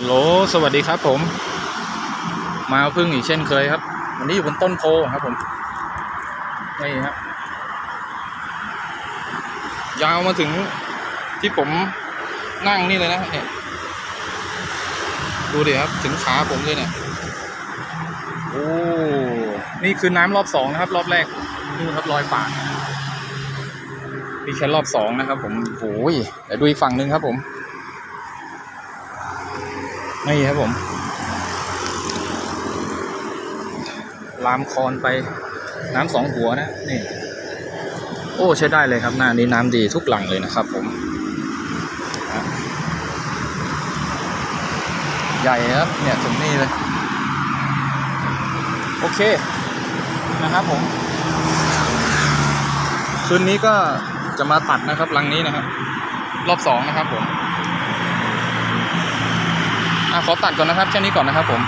ฮัลโหลสวัสดีครับผม มาพึ่งอีกเช่นเคยครับ วันนี้อยู่บนต้นโพครับผมนี่ครับยาวมาถึงที่ผมนั่งนี่เลยนะเนี่ยดูดิครับ ถึงขาผมเลยเนี่ยโอ้นี่คือน้ำรอบสองนะครับ รอบแรกนู่นครับรอยปากนี่แค่รอบสองนะครับ ผมโอ้ยเดี๋ยวดูอีกฝั่งหนึ่งครับผม นี่ครับผมลามคอนไปน้ำสองหัวนะนี่ โอ้ใช้ได้เลยครับหน้านี้น้ำดีทุกหลังเลยนะครับผม ใหญ่ครับเนี่ยถึงนี่เลย โอเคนะครับผม คืนนี้ก็จะมาตัดนะครับรังนี้นะครับ รอบสองนะครับผม ขอตัดก่อนนะครับแค่นี้ก่อนนะครับผม